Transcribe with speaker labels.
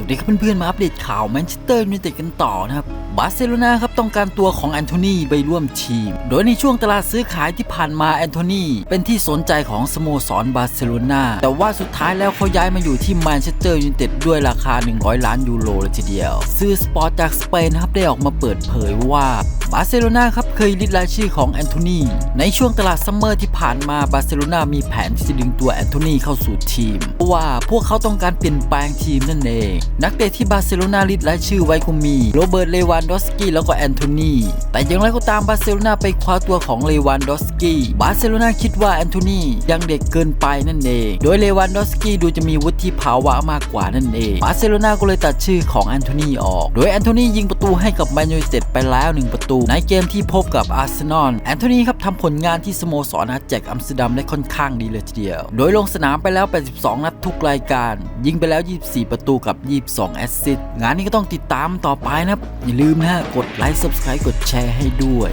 Speaker 1: สวัสดีครับเพื่อนๆ มาอัปเดตข่าวแมนเชสเตอร์ยูไนเต็ดกันต่อนะครับ บาร์เซโลนาครับต้องการตัวของแอนโทนีไปร่วมทีม โดยในช่วงตลาดซื้อขายที่ผ่านมาแอนโทนีเป็นที่สนใจของสโมสรบาร์เซโลนาแต่ว่าสุดท้ายแล้วเขาย้ายมาอยู่ที่แมนเชสเตอร์ยูไนเต็ดด้วยราคา 100 ล้านยูโรเลยทีเดียว ซื้อสปอร์ตจากสเปนครับได้ออกมาเปิดเผยว่าบาร์เซโลนาครับเคยลิดรายชื่อของแอนโทนีในช่วงตลาดซัมเมอร์ที่ผ่านมาบาร์เซโลนามีแผนที่จะดึงตัวแอนโทนีเข้าสู่ทีมเพราะว่าพวกเขาต้องการเปลี่ยนแปลงทีมนั่นเอง นักเตะที่บาร์เซโลนาลิดรายชื่อไว้คงมีโรเบิร์ตเลวานดอสกี้แล้วก็แอนโทนีแต่อย่างไรก็ตามบาร์เซโลนาไปคว้าตัวของเลวานดอสกี้บาร์เซโลนาคิดว่าแอนโทนียังเด็กเกินไปนั่นเอง โดยเลวานดอสกี้ดูจะมีวุฒิภาวะมากกว่านั่นเองบาร์เซโลนาก็เลยตัดชื่อของแอนโทนีออก โดยแอนโทนียิงประตูให้กับแมนยูไนเต็ดไปแล้วหนึ่งประตูในเกมที่พบกับอาร์เซนอลแอนโทนีครับทำผลงานที่สโมสรอาแจกอัมสเตอร์ดัมได้ค่อนข้างดีเลยทีเดียว โดยลงสนามไปแล้ว 82 นัดทุกรายการ ยิงไปแล้ว 24 ประตูกับ 22 แอสซิสต์งานนี้ก็ต้องติดตามต่อไปนะครับอย่าลืมนะฮะกดไลค์ Subscribe กดแชร์ให้ด้วย